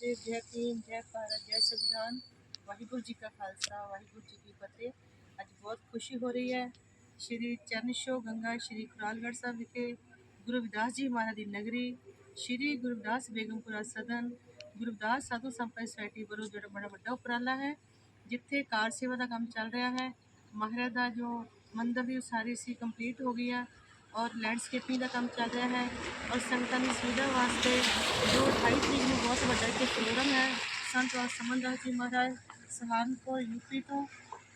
ਤੇ ਜੈ ਭੀਮ, ਜੈ ਭਾਰਤ, ਜੈ ਸੰਵਿਧਾਨ। ਵਾਹਿਗੁਰੂ ਜੀ ਕਾ ਖਾਲਸਾ, ਵਾਹਿਗੁਰੂ ਜੀ ਕੀ ਫਤਿਹ। ਅੱਜ ਬਹੁਤ ਖੁਸ਼ੀ ਹੋ ਰਹੀ ਹੈ। ਸ਼੍ਰੀ ਚਰਨ ਸ਼ੋ ਗੰਗਾ, ਸ਼੍ਰੀ ਖੁਰਾਲਗੜ੍ਹ ਸਾਹਿਬ ਵਿਖੇ ਗੁਰੂ ਰਵਿਦਾਸ ਜੀ ਮਹਾਰਾਜ ਦੀ ਨਗਰੀ, ਸ਼੍ਰੀ ਗੁਰਦਾਸ ਬੇਗਮਪੁਰਾ ਸਦਨ ਗੁਰਦਾਸ ਸਾਧੂ ਸੰਪਰਕ ਸੁਸਾਇਟੀ ਵੱਲੋਂ ਜਿਹੜਾ ਬੜਾ ਵੱਡਾ ਉਪਰਾਲਾ ਹੈ, ਜਿੱਥੇ ਕਾਰ ਸੇਵਾ ਦਾ ਕੰਮ ਚੱਲ ਰਿਹਾ ਹੈ। ਮਹਾਰਾਜ ਦਾ ਜੋ ਮੰਦਰ ਦੀ ਉਸਾਰੀ ਸੀ ਕੰਪਲੀਟ ਹੋ ਗਈ ਹੈ। ਔਰ ਲੈਂਡਸਕੇਪਿੰਗ ਦਾ ਕੰਮ ਚੱਲ ਰਿਹਾ ਹੈ ਔਰ ਸੰਗਤਾਂ ਦੀ ਸੁਵਿਧਾ ਵਾਸਤੇ ਜੋ 28 ਤਰੀਕ ਨੂੰ ਬਹੁਤ ਵੱਡਾ ਇੱਥੇ ਪ੍ਰੋਗਰਾਮ ਹੈ ਸੰਤ ਔਰ ਸਮਨਦਾਸ ਜੀ ਮਹਾਰਾਜ ਸਹਾਰਨਪੁਰ ਯੂਪੀ ਤੋਂ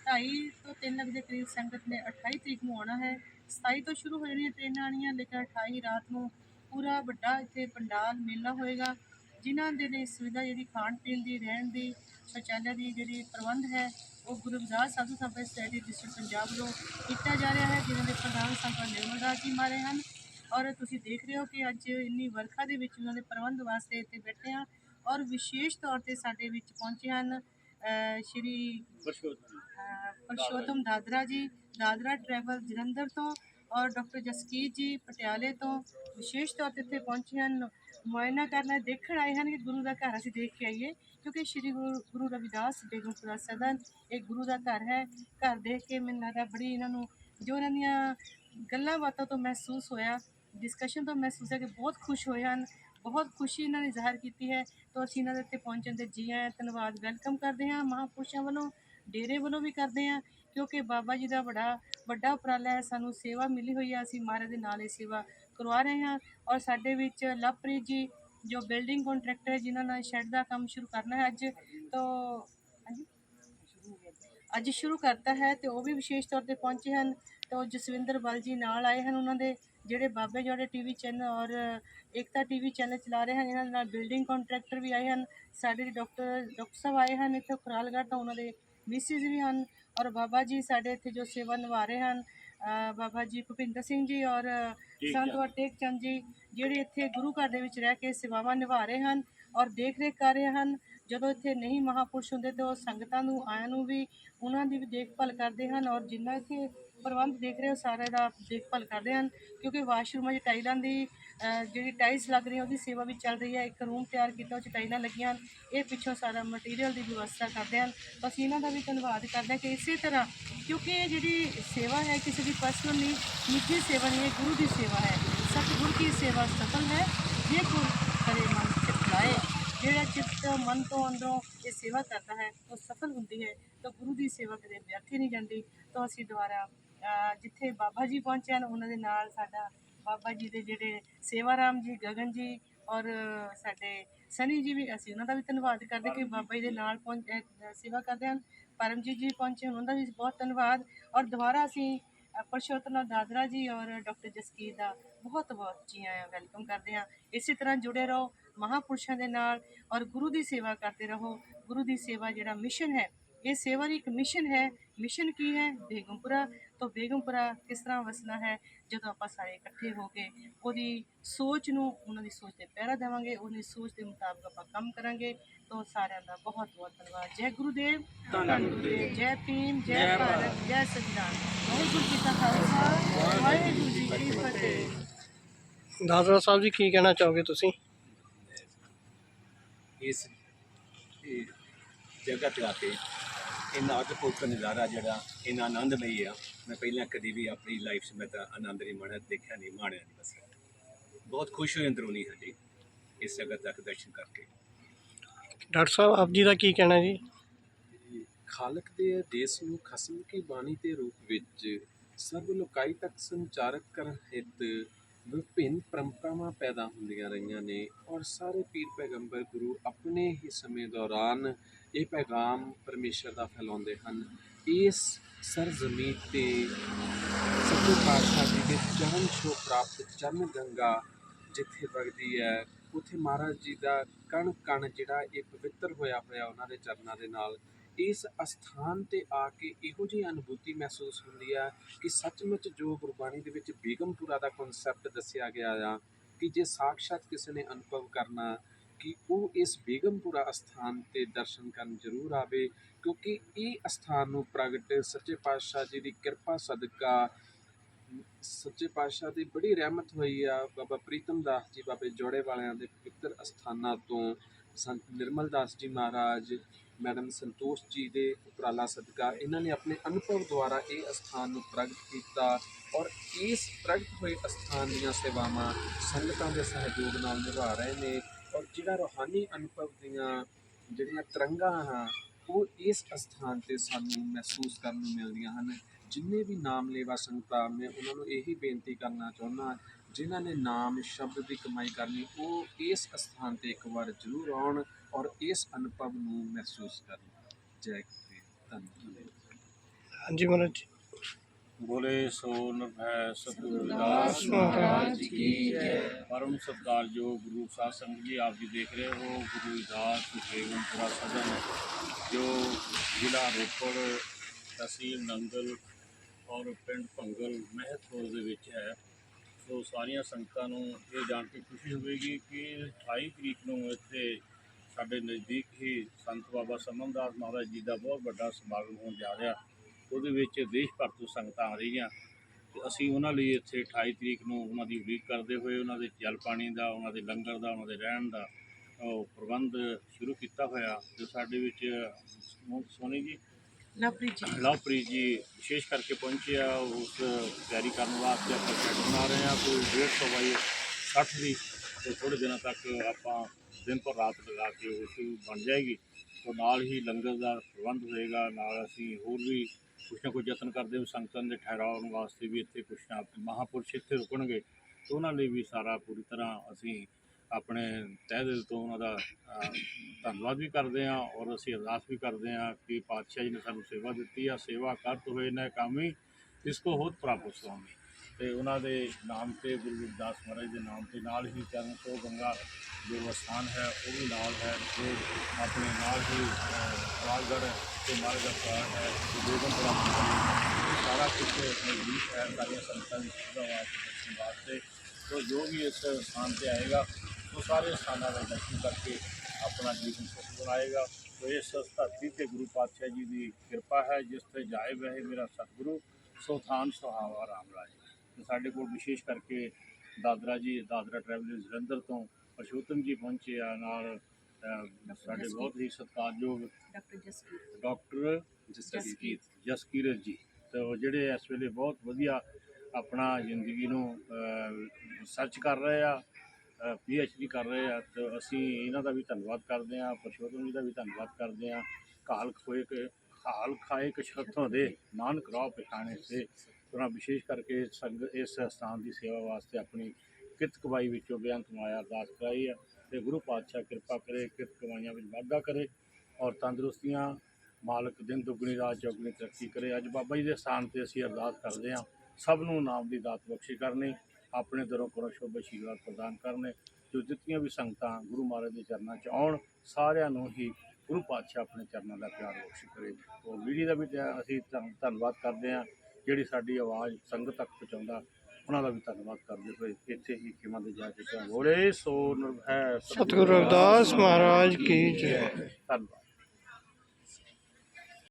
2.5 ਤੋਂ 3 ਲੱਖ ਦੇ ਕਰੀਬ ਸੰਗਤ ਨੇ 28 ਤਰੀਕ ਨੂੰ ਆਉਣਾ ਹੈ 27 ਤੋਂ ਸ਼ੁਰੂ ਹੋ ਜਾਣੀਆਂ ਟ੍ਰੇਨਾਂ ਆਉਣੀਆਂ ਲੇਕਿਨ 28 ਰਾਤ ਨੂੰ ਪੂਰਾ ਵੱਡਾ ਇੱਥੇ ਪੰਡਾਲ ਮੇਲਾ ਹੋਏਗਾ ਜਿਨ੍ਹਾਂ ਦੇ ਲਈ ਸੁਵਿਧਾ ਜਿਹੜੀ ਖਾਣ ਪੀਣ ਦੀ ਰਹਿਣ ਦੀ ਸ਼ੌਚਾਲਿਆ ਦੀ ਜਿਹੜੀ ਪ੍ਰਬੰਧ ਹੈ, ਉਹ ਗੁਰੂ ਰਵਿਦਾਸ ਸਾਧੂ ਸਭਾ ਸੋਸਾਇਟੀ ਡਿਸਟ੍ਰਿਕਟ ਪੰਜਾਬ ਵੱਲੋਂ ਕੀਤਾ ਜਾ ਰਿਹਾ ਹੈ ਜਿਨ੍ਹਾਂ ਦੇ ਪ੍ਰਧਾਨ ਸੰਤ ਨਿਰਮਲਦਾਸ ਜੀ ਮਾਰੇ ਹਨ। ਔਰ ਤੁਸੀਂ ਦੇਖ ਰਹੇ ਹੋ ਕਿ ਅੱਜ ਇੰਨੀ ਵਰਖਾ ਦੇ ਵਿੱਚ ਉਹਨਾਂ ਦੇ ਪ੍ਰਬੰਧ ਵਾਸਤੇ ਇੱਥੇ ਬੈਠੇ ਹਾਂ ਔਰ ਵਿਸ਼ੇਸ਼ ਤੌਰ ਤੇ ਸਾਡੇ ਵਿੱਚ ਪਹੁੰਚੇ ਹਨ ਸ਼੍ਰੀ ਪਰਸ਼ੋਤਮ ਦਾਦਰਾ ਜੀ, ਦਾਦਰਾ ਟਰੈਵਲ ਜਲੰਧਰ ਤੋਂ ਔਰ ਡਾਕਟਰ ਜਸਕੀਰ ਜੀ ਪਟਿਆਲੇ ਤੋਂ। ਵਿਸ਼ੇਸ਼ ਤੌਰ ਤੇ ਇੱਥੇ ਪਹੁੰਚੇ ਹਨ ਮੁਆਇਨਾ ਕਰਨਾ ਦੇਖਣ ਆਏ ਹਨ ਕਿ ਗੁਰੂ ਦਾ ਘਰ ਅਸੀਂ ਦੇਖ ਕੇ ਆਈਏ, ਕਿਉਂਕਿ ਸ਼੍ਰੀ ਗੁਰੂ ਗੁਰੂ ਰਵਿਦਾਸ ਬੇਗਮਪੁਰਾ ਸਦਨ ਇਹ ਗੁਰੂ ਦਾ ਘਰ ਹੈ। ਘਰ ਦੇਖ ਕੇ ਮੈਨੂੰ ਲੱਗਦਾ ਬੜੀ ਇਹਨਾਂ ਨੂੰ, ਜੋ ਇਹਨਾਂ ਦੀਆਂ ਗੱਲਾਂ ਬਾਤਾਂ ਤੋਂ ਮਹਿਸੂਸ ਹੋਇਆ ਡਿਸਕਸ਼ਨ ਤੋਂ ਮਹਿਸੂਸ ਹੈ ਕਿ ਬਹੁਤ ਖੁਸ਼ ਹੋਏ ਹਨ, ਬਹੁਤ ਖੁਸ਼ੀ ਇਹਨਾਂ ਨੇ ਜ਼ਾਹਰ ਕੀਤੀ ਹੈ। ਤਾਂ ਅਸੀਂ ਇਹਨਾਂ ਦੇ ਇੱਥੇ ਪਹੁੰਚਣ ਦੇ ਜੀ ਆਇਆਂ ਧੰਨਵਾਦ ਵੈਲਕਮ ਕਰਦੇ ਹਾਂ। ਮਹਾਂਪੁਰਸ਼ਾਂ ਵੱਲੋਂ, ਡੇਰੇ ਵੱਲੋਂ ਵੀ ਕਰਦੇ ਹਾਂ, ਕਿਉਂਕਿ ਬਾਬਾ ਜੀ ਦਾ ਬੜਾ ਵੱਡਾ ਉਪਰਾਲਾ ਹੈ, ਸਾਨੂੰ ਸੇਵਾ ਮਿਲੀ ਹੋਈ ਹੈ ਅਸੀਂ ਮਹਾਰਾਜ ਦੇ ਨਾਲ ਇਹ ਸੇਵਾ ਕਰਵਾ ਰਹੇ ਹਾਂ ਔਰ ਸਾਡੇ ਵਿੱਚ ਲਵਪ੍ਰੀਤ ਜੀ, ਜੋ ਬਿਲਡਿੰਗ ਕੰਟਰੈਕਟਰ ਹੈ, ਜਿਨ੍ਹਾਂ ਨਾਲ ਸ਼ੈੱਡ ਦਾ ਕੰਮ ਸ਼ੁਰੂ ਕਰਨਾ ਹੈ ਅੱਜ, ਤੋਂ ਅੱਜ ਸ਼ੁਰੂ ਕਰਤਾ ਹੈ ਤੇ ਉਹ ਵੀ ਵਿਸ਼ੇਸ਼ ਤੌਰ ਤੇ ਪਹੁੰਚੇ ਹਨ। ਤੇ ਜਸਵਿੰਦਰ ਬਲ ਜੀ ਨਾਲ ਆਏ ਹਨ ਉਹਨਾਂ ਦੇ, ਜਿਹੜੇ ਬਾਬੇ ਜੋੜੇ ਟੀਵੀ ਚੈਨਲ ਔਰ ਏਕਤਾ ਟੀਵੀ ਚੈਨਲ ਚਲਾ ਰਹੇ ਹਨ, ਇਹਨਾਂ ਦੇ ਨਾਲ ਬਿਲਡਿੰਗ ਕੰਟਰੈਕਟਰ ਵੀ ਆਏ ਹਨ। ਸਾਡੇ ਡਾਕਟਰ ਡਾਕਟਰ ਸਾਹਿਬ ਆਏ ਹਨ ਇੱਥੇ ਖੁਰਾਲਗੜ੍ਹ ਤੋਂ, ਉਹਨਾਂ ਦੇ ਮਿਸਿਸ ਵੀ ਹਨ। ਔਰ ਬਾਬਾ ਜੀ ਸਾਡੇ ਇੱਥੇ ਜੋ ਸੇਵਾ ਨਿਭਾ ਰਹੇ ਹਨ ਬਾਬਾ ਜੀ ਭੁਪਿੰਦਰ ਸਿੰਘ ਜੀ ਔਰ ਸੰਤ ਔਰ ਟੇਕ ਚੰਦ ਜੀ ਜਿਹੜੇ ਇੱਥੇ ਗੁਰੂ ਘਰ ਦੇ ਵਿੱਚ ਰਹਿ ਕੇ ਸੇਵਾਵਾਂ ਨਿਭਾ ਰਹੇ ਹਨ ਔਰ ਦੇਖ ਰੇਖ ਕਰ ਰਹੇ ਹਨ ਜਦੋਂ ਇੱਥੇ ਨਹੀਂ ਮਹਾਪੁਰਸ਼ ਹੁੰਦੇ ਤੇ ਉਹ ਸੰਗਤਾਂ ਨੂੰ ਆਇਆਂ ਨੂੰ ਵੀ ਉਹਨਾਂ ਦੀ ਵੀ ਦੇਖਭਾਲ ਕਰਦੇ ਹਨ ਔਰ ਜਿੰਨਾ ਇੱਥੇ ਪ੍ਰਬੰਧ ਦੇਖ ਰਹੇ ਹੋ, ਸਾਰੇ ਦਾ ਦੇਖਭਾਲ ਕਰਦੇ ਹਨ, ਕਿਉਂਕਿ ਵਾਸ਼ਰੂਮਾਂ 'ਚ ਟਾਈਲਾਂ ਦੀ ਜਿਹੜੀ ਟਾਈਲਸ ਲੱਗ ਰਹੀ ਹੈ ਉਹਦੀ ਸੇਵਾ ਵੀ ਚੱਲ ਰਹੀ ਹੈ, ਇੱਕ ਰੂਮ ਤਿਆਰ ਕੀਤਾ, ਉਹ 'ਚ ਟਾਈਲਾਂ ਲੱਗੀਆਂ ਹਨ, ਇਹ ਪਿੱਛੋਂ ਸਾਰਾ ਮਟੀਰੀਅਲ ਦੀ ਵਿਵਸਥਾ ਕਰਦੇ ਹਨ, ਤਾਂ ਅਸੀਂ ਇਹਨਾਂ ਦਾ ਵੀ ਧੰਨਵਾਦ ਕਰਦੇ ਹਾਂ ਕਿ ਇਸੇ ਤਰ੍ਹਾਂ, ਕਿਉਂਕਿ ਇਹ ਜਿਹੜੀ ਸੇਵਾ ਹੈ, ਕਿਸੇ ਦੀ ਪਰਸਨਲ ਨਹੀਂ, ਨਿੱਜੀ ਸੇਵਾ ਨਹੀਂ ਹੈ ਗੁਰੂ ਦੀ ਸੇਵਾ ਹੈ, ਸਤਿਗੁਰ ਕੀ ਸੇਵਾ ਸਫਲ ਹੈ, ਜੇ ਕੋਈ ਕਰੇ ਮਨ ਚਿਤਲਾਏ ਜਿਹੜਾ ਚਿੱਤ ਮਨ ਤੋਂ ਅੰਦਰੋਂ ਇਹ ਸੇਵਾ ਕਰਦਾ ਹੈ, ਉਹ ਸਫਲ ਹੁੰਦੀ ਹੈ, ਤਾਂ ਗੁਰੂ ਦੀ ਸੇਵਾ ਕਦੇ ਵਿਅਰਥ ਨਹੀਂ ਜਾਂਦੀ, ਤਾਂ ਅਸੀਂ ਦੁਬਾਰਾ ਜਿੱਥੇ ਬਾਬਾ ਜੀ ਪਹੁੰਚੇ ਹਨ ਉਹਨਾਂ ਦੇ ਨਾਲ ਸਾਡਾ ਬਾਬਾ ਜੀ ਦੇ ਜਿਹੜੇ ਸੇਵਾ ਰਾਮ ਜੀ ਗਗਨ ਜੀ ਔਰ ਸਾਡੇ ਸਨੀ ਜੀ ਵੀ ਅਸੀਂ ਉਹਨਾਂ ਦਾ ਵੀ ਧੰਨਵਾਦ ਕਰਦੇ ਕਿ ਬਾਬਾ ਜੀ ਦੇ ਨਾਲ ਪਹੁੰਚ ਸੇਵਾ ਕਰਦੇ ਹਨ। ਪਰਮਜੀਤ ਜੀ ਪਹੁੰਚੇ ਉਹਨਾਂ ਦਾ ਵੀ ਬਹੁਤ ਧੰਨਵਾਦ। ਔਰ ਦੁਬਾਰਾ ਅਸੀਂ ਅ, ਪਰਸ਼ੋਤਮ ਦਾਦਰਾ ਜੀ ਔਰ ਡਾਕਟਰ ਜਸਕੀਰ ਦਾ ਬਹੁਤ ਬਹੁਤ ਜੀ ਆਇਆਂ ਵੈਲਕਮ ਕਰਦੇ ਹਾਂ। ਇਸੇ ਤਰ੍ਹਾਂ ਜੁੜੇ ਰਹੋ ਮਹਾਪੁਰਸ਼ਾਂ ਦੇ ਨਾਲ ਔਰ ਗੁਰੂ ਦੀ ਸੇਵਾ ਕਰਦੇ ਰਹੋ। ਗੁਰੂ ਦੀ ਸੇਵਾ ਜਿਹੜਾ ਮਿਸ਼ਨ ਹੈ ਇਹ ਸੇਵਾ ਦੀ ਇੱਕ ਮਿਸ਼ਨ ਹੈ ਮਿਸ਼ਨ ਕੀ ਹੈ ਬੇਗਮਪੁਰਾ ਤੋਂ ਬੇਗਮਪੁਰਾ ਕਿਸ ਤਰ੍ਹਾਂ ਵਸਣਾ ਹੈ ਜਦੋਂ ਆਪਾਂ ਸਾਰੇ ਇਕੱਠੇ ਹੋ ਕੇ ਉਹਦੀ ਸੋਚ ਨੂੰ ਉਹਨਾਂ ਦੀ ਸੋਚ ਤੇ ਪਹਿਰਾ ਦੇਵਾਂਗੇ ਉਹਦੀ ਸੋਚ ਦੇ ਮੁਤਾਬਕ ਆਪਾਂ ਕੰਮ ਕਰਾਂਗੇ ਤਾਂ ਸਾਰਿਆਂ ਦਾ ਬਹੁਤ ਬਹੁਤ ਧੰਨਵਾਦ ਜੈ ਗੁਰੂਦੇਵ ਧੰਨ ਗੁਰੂਦੇਵ ਜੈ ਭੀਮ ਜੈ ਭਾਰਤ ਜੈ ਸੰਵਿਧਾਨ ਵਾਹਿਗੁਰੂ ਜੀ ਕਾ ਖਾਲਸਾ ਵਾਹਿਗੁਰੂ ਜੀ ਕੀ ਫਤਿਹ ਦਾਦਰਾ ਸਾਹਿਬ ਜੀ ਕੀ ਕਹਿਣਾ ਚਾਹੋਗੇ ਤੁਸੀਂ ਇਸ ਇਹ ਜਗ੍ਹਾ ਤੇ ਆ ਕੇ ਇੰਨਾ ਅਦਭੁਤ ਨਜ਼ਾਰਾ ਜਿਹੜਾ ਇੰਨਾ ਆਨੰਦਮਈ ਆ ਮੈਂ ਪਹਿਲਾਂ ਕਦੀ ਵੀ ਆਪਣੀ ਲਾਈਫ 'ਚ ਮੈਂ ਤਾਂ ਆਨੰਦ ਨਹੀਂ ਮਾਣਿਆ ਦੇਖਿਆ ਨਹੀਂ ਮਾਣਿਆ ਨਹੀਂ ਬਸ। ਬਹੁਤ ਖੁਸ਼ ਹੋਈ ਅੰਦਰੂਨੀ ਹਾਂਜੀ ਇਸ ਜਗ੍ਹਾ ਤੱਕ ਦਰਸ਼ਨ ਕਰਕੇ। ਡਾਕਟਰ ਸਾਹਿਬ ਆਪ ਜੀ ਦਾ ਕੀ ਕਹਿਣਾ ਜੀ? ਖਾਲਕ ਦੇ ਆਦੇਸ਼ ਨੂੰ ਖਸਮ ਕੀ ਬਾਣੀ ਦੇ ਰੂਪ ਵਿੱਚ ਸਰਬ ਲੋਕਾਈ ਤੱਕ ਸੰਚਾਰਕ ਕਰਨ ਹਿੱਤ ਵਿਭਿੰਨ ਪਰੰਪਰਾਵਾਂ ਪੈਦਾ ਹੁੰਦੀਆਂ ਰਹੀਆਂ ਨੇ ਔਰ ਸਾਰੇ ਪੀਰ ਪੈਗੰਬਰ ਗੁਰੂ ਆਪਣੇ ਹੀ ਸਮੇਂ ਦੌਰਾਨ ਇਹ ਪੈਗਾਮ ਪਰਮੇਸ਼ਰ ਦਾ ਫੈਲਾਉਂਦੇ ਹਨ। ਇਸ ਸਰਜ਼ਮੀਨ ਤੇ ਸੱਚੇ ਪਾਤਸ਼ਾਹ ਜੀ ਦੇ ਚਰਨ ਛੋਹ ਪ੍ਰਾਪਤ ਚਰਨ ਗੰਗਾ ਜਿੱਥੇ ਵਗਦੀ ਹੈ, ਉੱਥੇ ਮਹਾਰਾਜ ਜੀ ਦਾ ਕਣ ਕਣ ਜਿਹੜਾ ਇਹ ਪਵਿੱਤਰ ਹੋਇਆ ਹੋਇਆ ਉਹਨਾਂ ਦੇ ਚਰਨਾਂ ਦੇ ਨਾਲ, ਇਸ ਅਸਥਾਨ ਤੇ ਆ ਕੇ ਇਹੋ ਜਿਹੀ ਅਨੁਭੂਤੀ ਮਹਿਸੂਸ ਹੁੰਦੀ ਆ ਕਿ ਸੱਚਮੁੱਚ ਜੋ ਗੁਰਬਾਣੀ ਦੇ ਵਿੱਚ ਬੇਗਮਪੁਰਾ ਦਾ ਕਨਸੈਪਟ ਦੱਸਿਆ ਗਿਆ ਆ ਕਿ ਜੇ ਸਾਖਸ਼ਾਤ ਕਿਸੇ ਨੇ ਅਨੁਭਵ ਕਰਨਾ ਕਿ ਉਹ ਇਸ ਬੇਗਮਪੁਰਾ ਅਸਥਾਨ ਤੇ ਦਰਸ਼ਨ ਕਰਨ ਜ਼ਰੂਰ ਆਵੇ, ਕਿਉਂਕਿ ਇਹ ਅਸਥਾਨ ਨੂੰ ਪ੍ਰਗਟ ਸੱਚੇ ਪਾਤਸ਼ਾਹ ਜੀ ਦੀ ਕਿਰਪਾ ਸਦਕਾ, ਸੱਚੇ ਪਾਤਸ਼ਾਹ ਦੀ ਬੜੀ ਰਹਿਮਤ ਹੋਈ ਆ। ਬਾਬਾ ਪ੍ਰੀਤਮ ਦਾਸ ਜੀ, ਬਾਬੇ ਜੋੜੇ ਵਾਲਿਆਂ ਦੇ ਪਵਿੱਤਰ ਅਸਥਾਨਾਂ ਤੋਂ ਸੰਤ ਨਿਰਮਲ ਦਾਸ ਜੀ ਮਹਾਰਾਜ, ਮੈਡਮ ਸੰਤੋਸ਼ ਜੀ ਦੇ ਉਪਰਾਲਾ ਸਦਕਾ, ਇਹਨਾਂ ਨੇ ਆਪਣੇ ਅਨੁਭਵ ਦੁਆਰਾ ਇਹ ਅਸਥਾਨ ਨੂੰ ਪ੍ਰਗਟ ਕੀਤਾ ਔਰ ਇਸ ਪ੍ਰਗਟ ਹੋਏ ਅਸਥਾਨ ਦੀਆਂ ਸੇਵਾਵਾਂ ਸੰਗਤਾਂ ਦੇ ਸਹਿਯੋਗ ਨਾਲ ਨਿਭਾ ਰਹੇ ਨੇ। ਔਰ ਜਿਹੜਾ ਰੋਹਾਨੀ ਅਨੁਭਵ ਦੀਆਂ ਜਿਹੜੀਆਂ ਤਰੰਗਾਂ ਹਨ ਉਹ ਇਸ ਅਸਥਾਨ ਤੇ ਸਾਨੂੰ ਮਹਿਸੂਸ ਕਰਨ ਨੂੰ ਮਿਲਦੀਆਂ ਹਨ। ਜਿੰਨੇ ਵੀ ਨਾਮ ਲੇਵਾ ਸੰਗਤਾਂ ਮੈਂ ਉਹਨਾਂ ਨੂੰ ਇਹੀ ਬੇਨਤੀ ਕਰਨਾ ਚਾਹੁੰਦਾ ਜਿਨ੍ਹਾਂ ਨੇ ਨਾਮ, ਸ਼ਬਦ ਦੀ ਕਮਾਈ ਕਰਨੀ, ਉਹ ਇਸ ਅਸਥਾਨ ਤੇ ਇੱਕ ਵਾਰ ਜ਼ਰੂਰ ਆਉਣ ਔਰ ਇਸ ਅਨੁਭਵ ਨੂੰ ਮਹਿਸੂਸ ਕਰਨ। ਜੈ ਗੁਰੂ ਧੰਨਵਾਦ। ਹਾਂਜੀ ਮਹਾਰਾਜ ਸੋ ਨਿਰਭੈ ਸਤਿਗੁਰੂ ਦਾਸ ਮਹਾਰਾਜ ਕੀ ਜੈ। ਪਰਮ ਗੁਰੂ ਸਾਧ ਸੰਗਤ ਜੀ ਆਪ ਜੀ ਦੇਖ ਰਹੇ ਹੋ ਗੁਰੂ ਦਾਸ ਬੇਗਮਪੁਰਾ ਸਦਨ ਜੋ ਜ਼ਿਲ੍ਹਾ ਰੋਪੜ ਤਹਿਸੀਲ ਨੰਗਲ ਔਰ ਪਿੰਡ ਭੰਗਲ ਮਹਿਤਪੁਰ ਦੇ ਵਿੱਚ ਹੈ। ਸੋ ਸਾਰੀਆਂ ਸੰਗਤਾਂ ਨੂੰ ਇਹ ਜਾਣ ਕੇ ਖੁਸ਼ੀ ਹੋਵੇਗੀ ਕਿ 28 ਤਰੀਕ ਨੂੰ ਇੱਥੇ ਸਾਡੇ ਨਜ਼ਦੀਕ ਹੀ ਸੰਤ ਬਾਬਾ ਸਮਨਦਾਸ ਮਹਾਰਾਜ ਜੀ ਦਾ ਬਹੁਤ ਵੱਡਾ ਸਮਾਗਮ ਹੋਣ ਜਾ ਰਿਹਾ। ਉਹਦੇ ਵਿੱਚ ਦੇਸ਼ ਭਰ ਤੋਂ ਸੰਗਤਾਂ ਆ ਰਹੀਆਂ। ਤੇ ਅਸੀਂ ਉਹਨਾਂ ਲਈ ਇੱਥੇ 28 ਤਰੀਕ ਨੂੰ ਉਹਨਾਂ ਦੀ ਉਡੀਕ ਕਰਦੇ ਹੋਏ ਉਹਨਾਂ ਦੇ ਜਲ ਪਾਣੀ ਦਾ ਉਹਨਾਂ ਦੇ ਲੰਗਰ ਦਾ ਉਹਨਾਂ ਦੇ ਰਹਿਣ ਦਾ ਉਹ ਪ੍ਰਬੰਧ ਸ਼ੁਰੂ ਕੀਤਾ ਹੋਇਆ। ਤੇ ਸਾਡੇ ਵਿੱਚ ਸੋ- ਸੋਨੀ ਜੀ? ਲਵਪ੍ਰੀਤ ਜੀ। ਲਵਪ੍ਰੀਤ ਜੀ ਵਿਸ਼ੇਸ਼ ਕਰਕੇ ਪਹੁੰਚੇ ਆ। ਉਸ ਤਿਆਰੀ ਕਰਨ ਵਾਸਤੇ ਆਪਾਂ ਸੈੱਟ ਬਣਾ ਰਹੇ ਆ ਕੋਈ 150 ਬਾਈ 60 ਦੀ ਤੇ ਥੋੜੇ ਦਿਨਾਂ ਤੱਕ ਆਪਾਂ ਦਿਨ ਪਰ ਰਾਤ ਲਗਾ ਕੇ ਉਸ ਬਣ ਜਾਏਗੀ। ਤੋਂ ਨਾਲ ਹੀ ਲੰਗਰ ਦਾ ਪ੍ਰਬੰਧ ਹੋਏਗਾ। ਨਾਲ ਅਸੀਂ ਹੋਰ ਵੀ ਕੁਛ ਨਾ ਕੁਛ ਯਤਨ ਕਰਦੇ ਹੋ ਸੰਗਤਾਂ ਦੇ ਠਹਿਰਾਉਣ ਵਾਸਤੇ ਵੀ ਇੱਥੇ ਕੁਛ ਨਾ ਮਹਾਪੁਰਸ਼ ਇੱਥੇ ਰੁਕਣਗੇ ਤੇ ਉਹਨਾਂ ਲਈ ਵੀ ਸਾਰਾ ਪੂਰੀ ਤਰ੍ਹਾਂ ਅਸੀਂ ਆਪਣੇ ਤਹਿ ਦਿਲ ਤੋਂ ਉਹਨਾਂ ਦਾ ਧੰਨਵਾਦ ਵੀ ਕਰਦੇ ਹਾਂ ਔਰ ਅਸੀਂ ਅਰਦਾਸ ਵੀ ਕਰਦੇ ਹਾਂ ਕਿ ਪਾਤਸ਼ਾਹ ਜੀ ਨੇ ਸਾਨੂੰ ਸੇਵਾ ਦਿੱਤੀ ਆ, ਸੇਵਾ ਕਰਤ ਹੋਏ ਨੇ ਕਾਮੀ ਇਸ ਕੋ ਹੋਤ ਪ੍ਰਾਪਤ ਸੁਆਮੀ ਤੇ ਉਹਨਾਂ ਦੇ ਨਾਮ ਤੇ ਗੁਰੂ ਰਵਿਦਾਸ ਮਹਾਰਾਜ ਦੇ ਨਾਮ ਤੇ ਨਾਲ ਹੀ ਚਰਨ ਸੋ ਗੰਗਾ ਜੋ ਸਥਾਨ ਹੈ, ਉਹ ਵੀ ਨਾਲ ਹੈ ਤੇ ਆਪਣੇ ਨਾਲ ਹੀ ਰਾਜਗੜ੍ਹ ਤੇ ਮਾਰਗ ਦਾ ਹੈ ਬੇਗਮਪੁਰਾ ਸਾਰਾ ਕੁਝ ਨਜ਼ਦੀਕ ਹੈ ਸਾਰੀਆਂ ਸੰਗਤਾਂ ਦੀ ਸੁਵਿਧਾ ਵਾਸਤੇ ਵਾਸਤੇ। ਤੋ ਜੋ ਵੀ ਇਸ ਸਥਾਨ ਤੇ ਆਏਗਾ, ਉਹ ਸਾਰੇ ਸਥਾਨਾਂ ਦਾ ਦਰਸ਼ਨ ਕਰਕੇ ਆਪਣਾ ਜੀਵਨ ਸੁਖ ਬਣਾਏਗਾ। ਤੋ ਇਸ ਧਰਤੀ ਤੇ ਗੁਰੂ ਪਾਤਸ਼ਾਹ ਜੀ ਦੀ ਕਿਰਪਾ ਹੈ, ਜਿਸ ਤੇ ਜਾਏ ਵਹਿ ਮੇਰਾ ਸਤਿਗੁਰੂ। ਸੋ ਥਾਨ ਸੁਹਾਵਾ ਰਾਮ ਰਾਜ। ਤੇ ਸਾਡੇ ਕੋਲ ਵਿਸ਼ੇਸ਼ ਕਰਕੇ ਦਾਦਰਾ ਜੀ, ਦਾਦਰਾ ਟਰੈਵਲ ਜਲੰਧਰ ਤੋਂ ਪਰਸ਼ੋਤਮ ਜੀ ਪਹੁੰਚੇ ਆ ਨਾਲ ਸਾਡੇ ਬਹੁਤ ਹੀ ਸਤਿਕਾਰਯੋਗ ਡਾਕਟਰ ਜਸਪੀਤ ਡਾਕਟਰ। ਜਸਕੀਰਤ ਜੀ। ਤੇ ਜਿਹੜੇ ਇਸ ਵੇਲੇ ਬਹੁਤ ਵਧੀਆ ਆਪਣਾ ਜ਼ਿੰਦਗੀ ਨੂੰ ਸਰਚ ਕਰ ਰਹੇ ਆ ਪੀ ਐਚ ਡੀ ਕਰ ਰਹੇ ਆ ਤੇ ਅਸੀਂ ਇਹਨਾਂ ਦਾ ਵੀ ਧੰਨਵਾਦ ਕਰਦੇ ਆ ਪਰਸ਼ੋਤਮ ਜੀ ਦਾ ਵੀ ਧੰਨਵਾਦ ਕਰਦੇ ਆ ਕਾਲ ਖੋਏ ਕੇ ਹਾਲ ਖਾਏ ਕਛਤੋਂ ਦੇ ਨਾਨਕ ਰਾਹ ਪਛਾਣੇ ਸੇ ਉਹਨਾਂ ਵਿਸ਼ੇਸ਼ ਕਰਕੇ ਸੰਗ ਇਸ ਸਥਾਨ ਦੀ ਸੇਵਾ ਵਾਸਤੇ ਆਪਣੀ ਕਿਰਤ ਕਮਾਈ ਵਿੱਚੋਂ ਬੇਅੰਤ ਮਾਇਆ ਅਰਦਾਸ ਕਰਾਈ ਆ। ਤੇ ਗੁਰੂ ਪਾਤਸ਼ਾਹ ਕਿਰਪਾ ਕਰੇ, ਕਿਰਤ ਕਮਾਈਆਂ ਵਿੱਚ ਵਾਧਾ ਕਰੇ ਔਰ ਤੰਦਰੁਸਤੀਆਂ ਮਾਲਕ ਦਿਨ ਦੁੱਗਣੀ, ਰਾਤ ਚੌਗਣੀ ਤਰੱਕੀ ਕਰੇ। ਅੱਜ ਬਾਬਾ ਜੀ ਦੇ ਸਥਾਨ ਤੇ ਅਸੀਂ ਅਰਦਾਸ ਕਰਦੇ ਹਾਂ, ਸਭ ਨੂੰ ਨਾਮ ਦੀ ਦਾਤ ਬਖਸ਼ੀ ਕਰਨੀ, ਆਪਣੇ ਦਰੋਂ ਕਰੋ ਸ਼ੁਭ ਆਸ਼ੀਰਵਾਦ ਪ੍ਰਦਾਨ ਕਰਨੇ। ਜੋ ਜਿੱਤੀਆਂ ਵੀ ਸੰਗਤਾਂ ਗੁਰੂ ਮਹਾਰਾਜ ਦੇ ਚਰਨਾਂ 'ਚ ਆਉਣ, ਸਾਰਿਆਂ ਨੂੰ ਹੀ ਗੁਰੂ ਪਾਤਸ਼ਾਹ ਆਪਣੇ ਚਰਨਾਂ ਦਾ ਪਿਆਰ ਬਖਸ਼ ਕਰੇ। ਉਹ ਵੀਡੀਓ ਦਾ ਵੀ ਅਸੀਂ ਧੰਨ- ਧੰਨਵਾਦ ਕਰਦੇ ਹਾਂ, ਜਿਹੜੀ ਸਾਡੀ ਆਵਾਜ਼ ਸੰਗਤ ਤੱਕ ਪਹੁੰਚਾਉਂਦਾ। ਉਹਨਾਂ ਦਾ ਵੀ ਧੰਨਵਾਦ ਕਰਦੇ ਹੋਏ ਇੱਥੇ ਹੀ ਕਿਮਾਂ ਦੇ ਜਾ ਕੇ ਬੋਲੇ ਸੋ ਨਿਰਭੈ ਸਤਿਗੁਰੂ ਰਵਿਦਾਸ ਮਹਾਰਾਜ ਕੀ ਜੈ। ਧੰਨਵਾਦ।